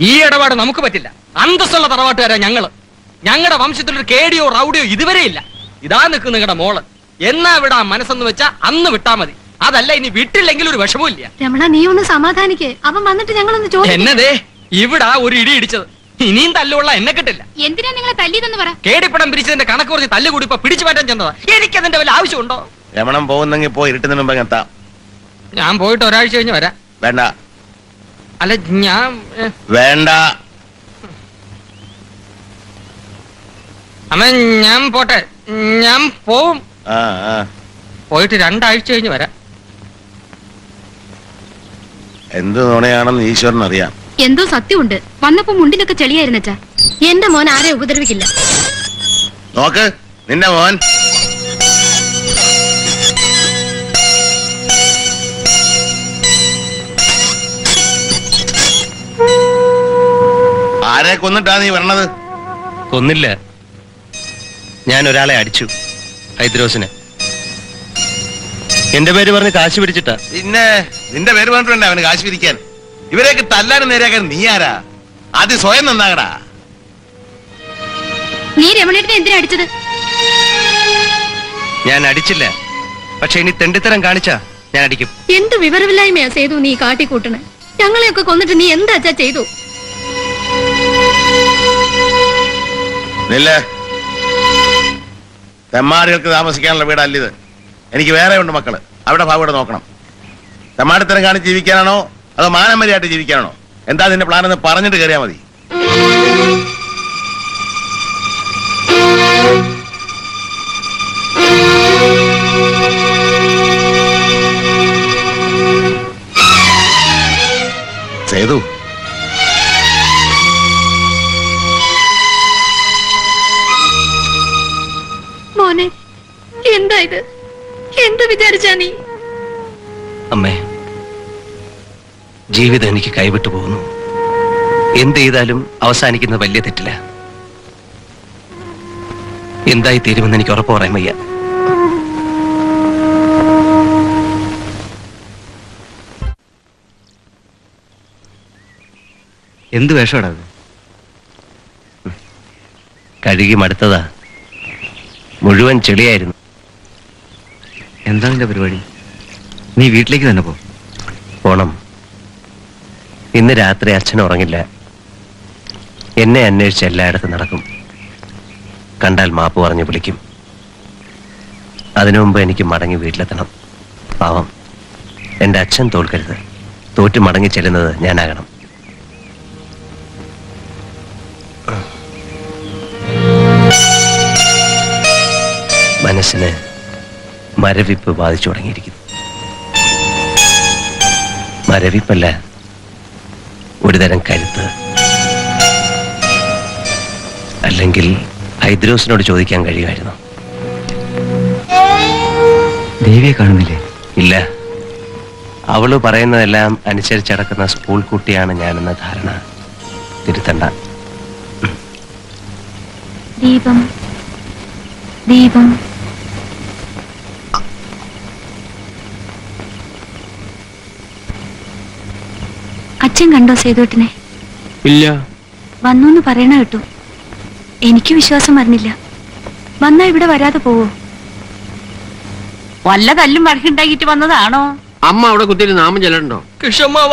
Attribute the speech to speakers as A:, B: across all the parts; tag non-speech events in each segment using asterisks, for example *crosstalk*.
A: ഈ ഇടപാട് നമുക്ക് പറ്റില്ല. അന്തസ്സുള്ള തറവാട്ടുകാരാ ഞങ്ങൾ. ഞങ്ങളുടെ വംശത്തിലൊരു കേടിയോ റൗഡിയോ ഇതുവരെ ഇല്ല. ഇതാ നിൽക്കും നിങ്ങളുടെ മോൾ. എന്നാ വിടാ മനസ്സെന്ന് വെച്ചാ അന്ന് വിട്ടാ മതി. അതല്ല ഇനി വിട്ടില്ലെങ്കിൽ ഒരു വിഷമവും ഇല്ല.
B: രമണ നീ ഒന്ന് സമാധാനിക്കേ. അവൻ വന്നിട്ട് ഞങ്ങളൊന്ന് ചോദിക്കും.
A: എന്നതേ ഇവിടാ ഒരു ഇടി ഇടിച്ചത്. ഇനിയും തല്ലുള്ള എന്നെ കിട്ടില്ല.
B: എന്തിനാ നിങ്ങളെ തല്ലിയതെന്ന് പറ.
A: കേടിപ്പടം പിരിച്ചതിന്റെ കണക്ക് കുറച്ച് തല്ല് കൂടി ഇപ്പൊ പിടിച്ചു മാറ്റാൻ ചെന്നതാ. എനിക്കതിന്റെ വല്ല ആവശ്യമുണ്ടോ?
C: രമണം പോകുന്നെങ്കിൽ പോയി ഇരുട്ടുന്നതിന് മുമ്പ് എത്താം.
A: ഞാൻ പോയിട്ട് ഒരാഴ്ച കഴിഞ്ഞ് വരാം.
C: വേണ്ട.
A: അല്ല ഞാൻ
C: വേണ്ട.
A: അമ്മ ഞാൻ പോട്ടെ. ഞാൻ പോവും. പോയിട്ട് രണ്ടാഴ്ച കഴിഞ്ഞ് വരാം.
C: എന്ത് നുണയാണെന്ന് ഈശ്വരൻ അറിയാം
B: എന്തോ സത്യമുണ്ട്. വന്നപ്പോ മുണ്ടിനൊക്കെ ചെളിയായിരുന്നച്ചാ. എന്റെ മോൻ ആരെ ഉപദ്രവിക്കില്ല.
C: നോക്ക് നിന്റെ മോൻ ആരെ കൊന്നിട്ടാ നീ വരണത്?
D: കൊന്നില്ല. ഞാൻ ഒരാളെ അടിച്ചു ഹൈദ്രോസിനെ. എന്റെ പേര് പറഞ്ഞ് കാശ് പിടിച്ചിട്ടാ.
C: പിന്നെ നിന്റെ പേര് പറഞ്ഞിട്ടുണ്ട് അവന് കാശ് പിരിക്കാൻ. ഇവരെയൊക്കെ തല്ലാനും നേരെയാക്കാൻ നീ ആരാ? ആദ്യം സ്വയം നന്നാകടാ.
B: നീ രമണേട്ടനെ എന്തിനാ അടിച്ചത്?
D: ഞാൻ അടിച്ചില്ല. പക്ഷെ ഇനി തെണ്ടിത്തരം കാണിച്ചാ ഞാൻ അടിക്കും.
B: എന്ത് വിവരമില്ലായ്മയാ ചെയ്തു നീ കാട്ടിക്കൂട്ടണ്? ഞങ്ങളെയൊക്കെ കൊന്നിട്ട് നീ എന്താച്ചാ ചെയ്തു?
C: നില്ല. തെമ്മാടികൾക്ക് താമസിക്കാനുള്ള വീടല്ല ഇത്. എനിക്ക് വേറെ ഉണ്ട് മക്കൾ. അവിടെ ഭാവിയുടെ നോക്കണം. തെമ്മാടിത്തരം കാണിച്ച് ജീവിക്കാനാണോ? അതോ മാനമര്യാദയായിട്ട് ജീവിക്കാനാണോ? എന്താ നിന്റെ പ്ലാൻ എന്ന് പറഞ്ഞിട്ട് കയറിയാൽ മതി.
B: എന്ത് വിചാരിച്ചാ നീ?
D: അമ്മേ ജീവിതം എനിക്ക് കൈവിട്ടു പോകുന്നു. എന്ത് ചെയ്താലും അവസാനിക്കുന്നത് വലിയ തെറ്റില്ല. എന്തായി തീരുമെന്ന് എനിക്ക് ഉറപ്പ് പറയാൻ വയ്യ. എന്ത് വേഷമാടാ അത്? കഴുകി മടുത്തതാ. മുഴുവൻ ചെളിയായിരുന്നു. എന്താ നിന്റെ പരിപാടി? നീ വീട്ടിലേക്ക് തന്നെ പോ. പോണം. ഇന്ന് രാത്രി അച്ഛൻ ഉറങ്ങില്ല. എന്നെ അന്വേഷിച്ച് എല്ലായിടത്തും നടക്കും. കണ്ടാൽ മാപ്പ് പറഞ്ഞ് വിളിക്കും. അതിനു മുമ്പ് എനിക്ക് മടങ്ങി വീട്ടിലെത്തണം. പാവം. എന്റെ അച്ഛൻ തോൽക്കരുത്. തോറ്റു മടങ്ങി ചെല്ലുന്നത് ഞാനാകണം. മനസ്സിന് മരവിപ്പ് ബാധിച്ചു തുടങ്ങിയിരിക്കുന്നു. മരവിപ്പല്ല ഒരുതരം കരുത്ത്. അല്ലെങ്കിൽ ഹൈദ്രോസിനോട് ചോദിക്കാൻ കഴിയുമായിരുന്നു. ദേവിയെ കാണുന്നില്ലേ? ഇല്ല. അവൾ പറയുന്നതെല്ലാം അനുസരിച്ചടക്കുന്ന സ്കൂൾ കുട്ടിയാണ് ഞാനെന്ന ധാരണ തിരുത്തണ്ട.
B: ദീപം ദീപം അച്ഛൻ കണ്ടോ സേതുട്ടിനെ
E: ഇല്ല.
B: വന്നു എന്ന് പറയണ കേട്ടു. എനിക്ക് വിശ്വാസം വരുന്നില്ല വന്നാ ഇവിടെ വരാതെ പോവോ?
F: വല്ല തല്ലും വഴക്കുണ്ടാക്കിട്ട് വന്നതാണോ?
E: അമ്മ അവിടെ കുത്തിയിൽ നാമം ചെല്ലണ്ടോ
A: കൃഷമ്മാവ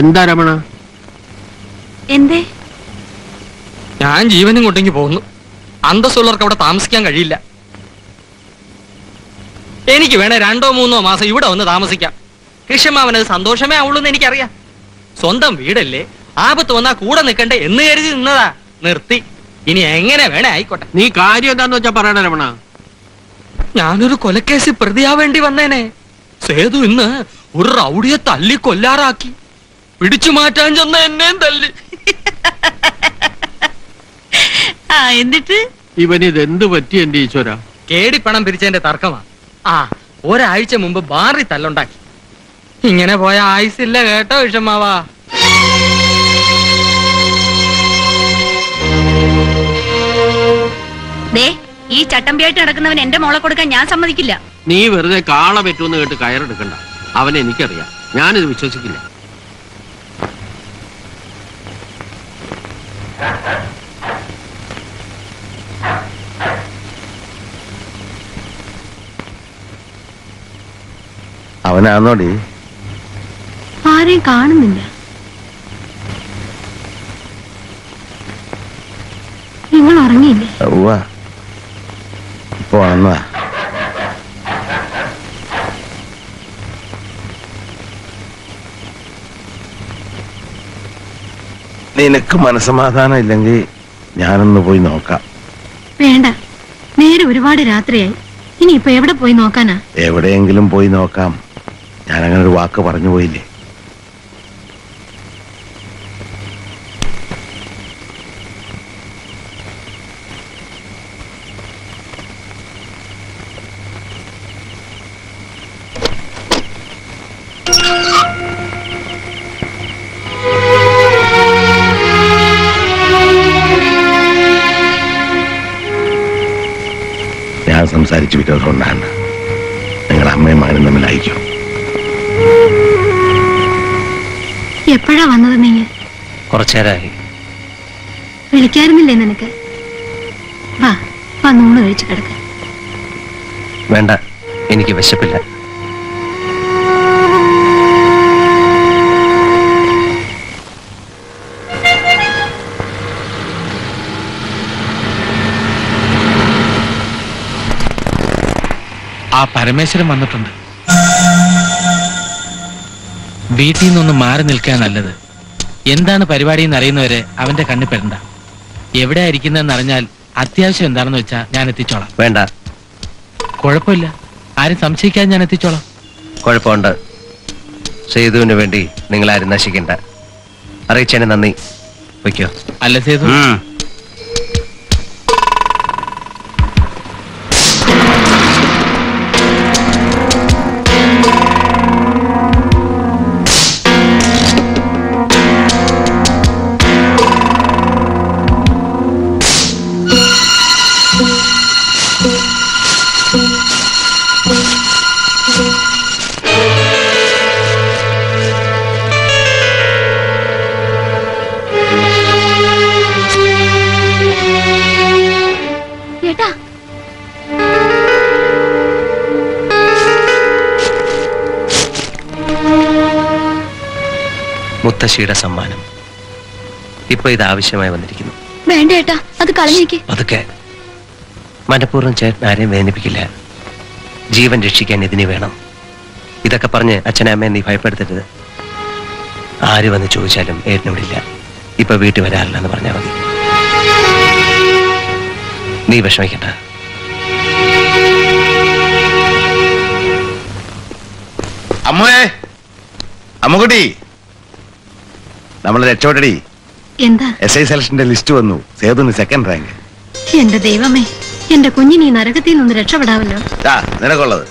E: എന്താ രമണ?
B: എന്തേ?
A: ഞാൻ ജീവനും കൊണ്ടെങ്കിൽ പോകുന്നു. അന്തസ്സുള്ളവർക്ക് അവിടെ താമസിക്കാൻ കഴിയില്ല. എനിക്ക് വേണേ രണ്ടോ മൂന്നോ മാസം ഇവിടെ വന്ന് താമസിക്കാം. കൃഷ്ണമാവനത് സന്തോഷമേ ആവുള്ളൂ എന്ന് എനിക്കറിയാം. സ്വന്തം വീടല്ലേ? ആപത്ത് വന്നാ കൂടെ നിൽക്കണ്ടേ എന്ന് കരുതി നിന്നതാ. നിർത്തി. ഇനി എങ്ങനെ വേണേ ആയിക്കോട്ടെ.
E: നീ കാര്യം എന്താന്ന് വെച്ചാ പറയണ രമണ.
A: ഞാനൊരു കൊലക്കേസിൽ പ്രതിയാവേണ്ടി വന്നേനെ. സേതു ഇന്ന് ഒരു റൗഡിയെ തല്ലി കൊല്ലാറാക്കി. പിടിച്ചു മാറ്റാൻ ചെന്ന എന്നെയും തല്ലി.
F: എന്നിട്ട്?
E: ഇവനിത് എന്ത് പറ്റി എന്റെ ഈശ്വര?
A: കേടിപ്പണം പിരിച്ചതിന്റെ തർക്കമാ. ആ ഒരാഴ്ച മുമ്പ് ബാറി തല്ലുണ്ടാക്കി. ഇങ്ങനെ പോയ ആയുസില്ല കേട്ടോ വിഷമാവാ
F: ദേ ഈ ചട്ടമ്പിയായിട്ട് നടക്കുന്നവൻ എന്റെ മോളെ കൊടുക്കാൻ ഞാൻ സമ്മതിക്കില്ല.
E: നീ വെറുതെ കാള പറ്റുമെന്ന് കേട്ട് കയറെടുക്കണ്ട. അവനെ എനിക്കറിയാം. ഞാനിത് വിശ്വസിക്കില്ല.
C: അവനാന്നോടി.
B: ആരെയും കാണുന്നില്ല. നിങ്ങൾ ഉറങ്ങിയില്ലേ?
C: ഇപ്പൊ നിനക്ക് മനസമാധാനം ഇല്ലെങ്കിൽ ഞാനൊന്ന് പോയി നോക്കാം.
B: വേണ്ട. നേരെ ഒരുപാട് രാത്രിയായി. ഇനി ഇപ്പൊ എവിടെ പോയി നോക്കാനാ?
C: എവിടെയെങ്കിലും പോയി നോക്കാം. ഞാൻ അങ്ങനെ ഒരു വാക്ക് പറഞ്ഞു പോയില്ലേ? ഞാൻ സംസാരിച്ചു വിട്ടത് കൊണ്ടാണ്. നിങ്ങൾ അമ്മയും മകനും തമ്മിൽ അയക്കും
B: എപ്പോഴാ വന്നത് നീ?
D: കുറച്ചേരായി.
B: വിളിക്കാറുന്നില്ലേ നിനക്ക്? വാ വാ നൂണ് കഴിച്ചു കിടക്ക.
D: വേണ്ട എനിക്ക് വിശപ്പില്ല.
G: ആ പരമേശ്വരൻ വന്നിട്ടുണ്ട്. വീട്ടിൽ നിന്നൊന്ന് മാറി നിൽക്കാൻ നല്ലത്. എന്താണ് പരിപാടി എന്ന് അറിയുന്നവരെ അവന്റെ കണ്ണിൽ പെടണ്ട. എവിടെ ആയിരിക്കുന്നതെന്ന് അറിഞ്ഞാൽ അത്യാവശ്യം എന്താണെന്ന് വെച്ചാൽ ഞാൻ എത്തിച്ചോളാം.
D: വേണ്ട.
G: കുഴപ്പമില്ല. ആരും സംശയിക്കാൻ ഞാൻ എത്തിച്ചോളാം.
D: കുഴപ്പമുണ്ട്. സേതുവിന് വേണ്ടി നിങ്ങൾ ആരും നശിക്കണ്ട. അറിയിച്ചതിന് നന്ദി. വയ്ക്കോ.
G: അല്ല സേതു.
D: മുത്തശ്ശിയുടെ സമ്മാനം. ഇപ്പൊ ഇത് ആവശ്യമായി വന്നിരിക്കുന്നു.
B: വേണ്ട ഏട്ടാ അത് കളഞ്ഞേക്ക്
D: അതൊക്കെ മനഃപൂർവം ചേട്ടൻ ആരെയും വേദനിപ്പിക്കില്ല. ജീവൻ രക്ഷിക്കാൻ ഇതിന് വേണം. ഇതൊക്കെ പറഞ്ഞ് അച്ഛനെ അമ്മയെ നീ ഭയപ്പെടുത്തരുത്. ആര് വന്ന് ചോദിച്ചാലും ഏട്ടനോടില്ല ഇപ്പൊ വീട്ടിൽ വരാറില്ല എന്ന് പറഞ്ഞാൽ മതി. നീ വിഷമിക്കണ്ട.
C: അമ്മേ അമ്മുകുട്ടി. നമ്മൾ രക്ഷപ്പെട്ടടി.
B: എന്താ?
C: എസ് ഐ സെലക്ഷന്റെ ലിസ്റ്റ് വന്നു. സേതുന് സെക്കൻഡ് റാങ്ക്
B: എന്റെ ദൈവമേ എന്റെ കുഞ്ഞിന് ഈ നരകത്തിൽ നിന്ന് രക്ഷപ്പെടാമല്ലോ.
C: ആ നിനക്കുള്ളത്.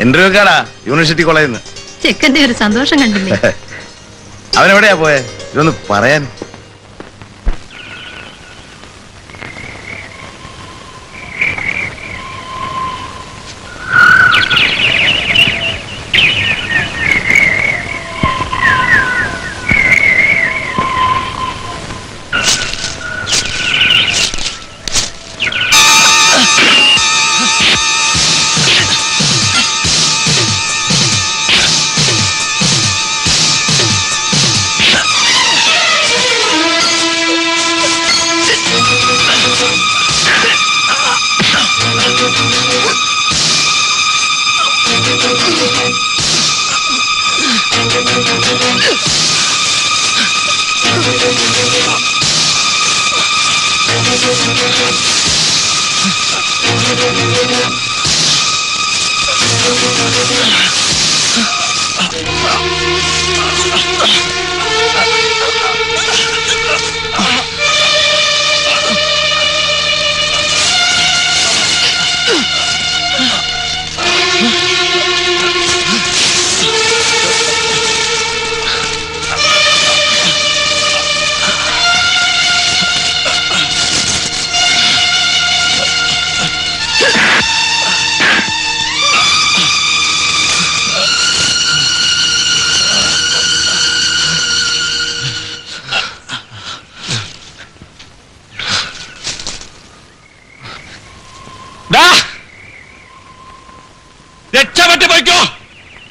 C: ഇന്റർവ്യൂ കാടാ യൂണിവേഴ്സിറ്റി കോളേജിൽ നിന്ന്
B: ചെക്കന്റെ ഒരു സന്തോഷം കണ്ടില്ലേ? *laughs*
C: അവനെവിടെയാ പോയെ? ഇതൊന്ന് പറയാൻ.
H: Ah!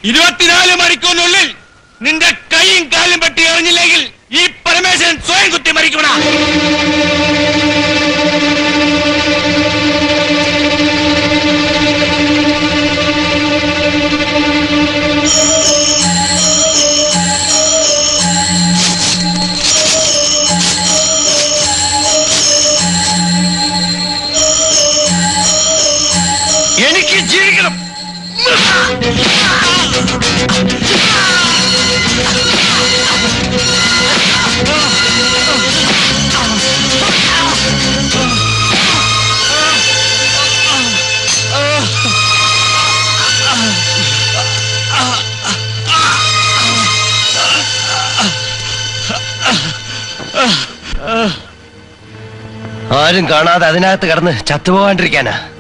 H: ഇരുപത്തിനാല് മണിക്കൂറിനുള്ളിൽ നിന്റെ കൈയും കാലും പെട്ടി എറിഞ്ഞില്ലെങ്കിൽ ഈ പരമേശ്വരൻ സ്വയം കുത്തി മരിക്കണ എനിക്ക്
D: ആരും കാണാതെ അതിനകത്ത് കടന്ന് ചത്തുപോകാണ്ടിരിക്കാനാ.